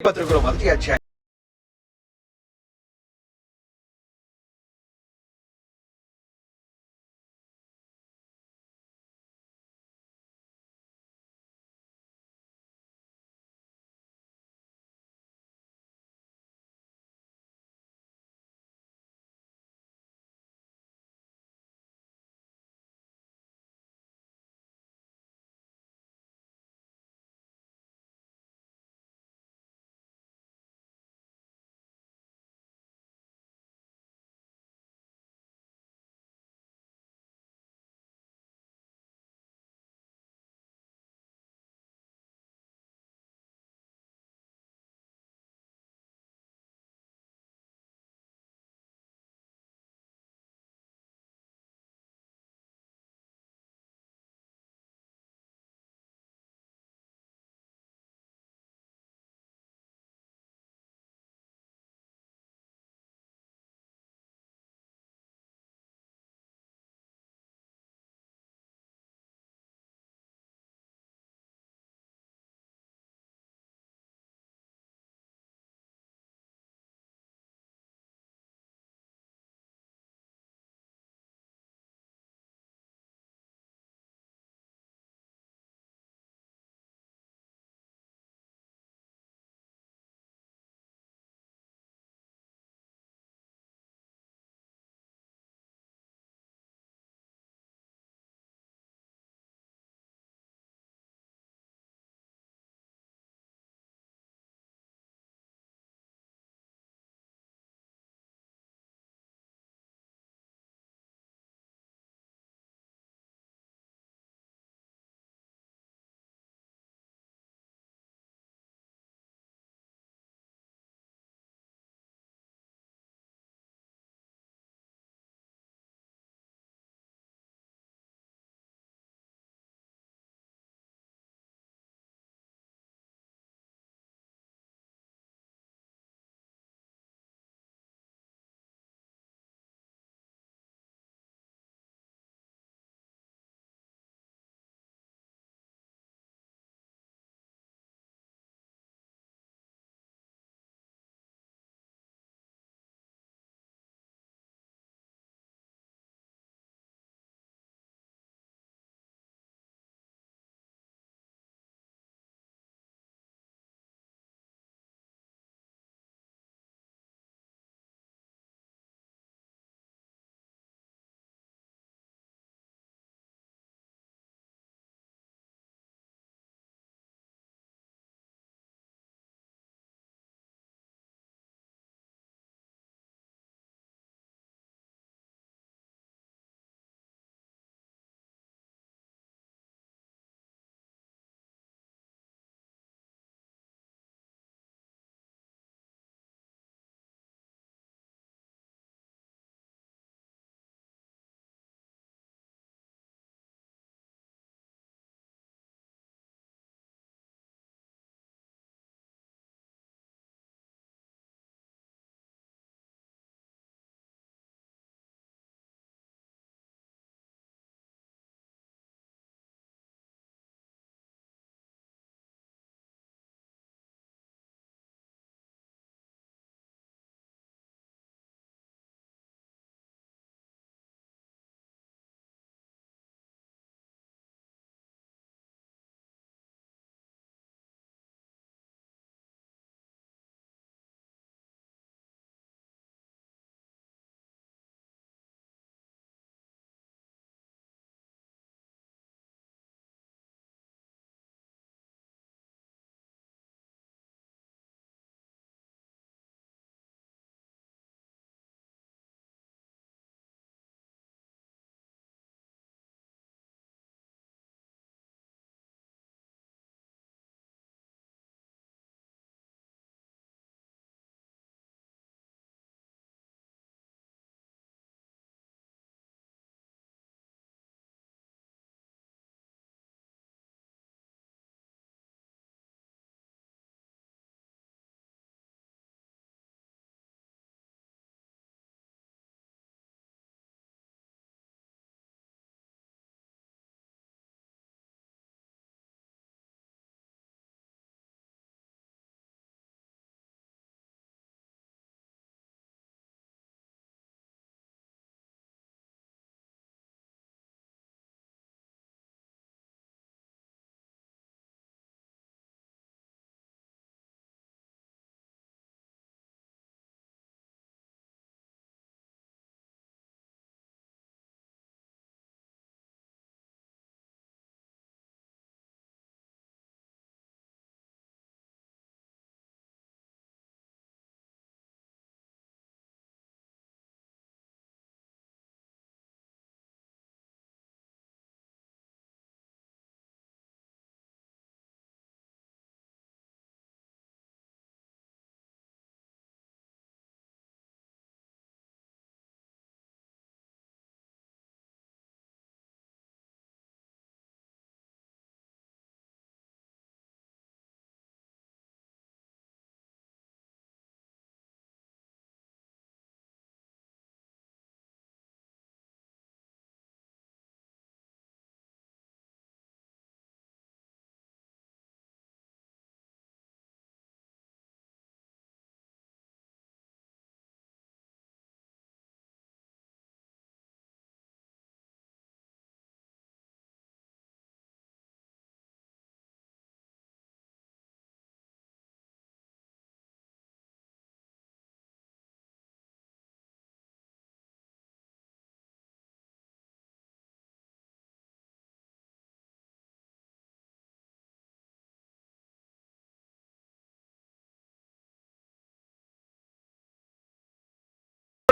ಪತ್ರಗಳು ವರದಿಯಾಗಿದೆ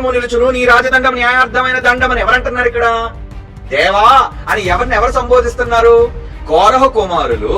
నిలుచును. నీ రాజదండం న్యాయార్థమైన దండం అని ఎవరంటున్నారు ఇక్కడ? దేవా అని ఎవరిని ఎవరు సంబోధిస్తున్నారు? కోరహ కుమారులు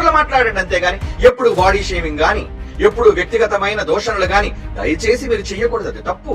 మాటలు మాట్లాడండి అంతేగాని ఎప్పుడు బాడీ షేమింగ్ గాని ఎప్పుడు వ్యక్తిగతమైన దోషణలు గాని దయచేసి మీరు చెయ్యకూడదు అది తప్పు.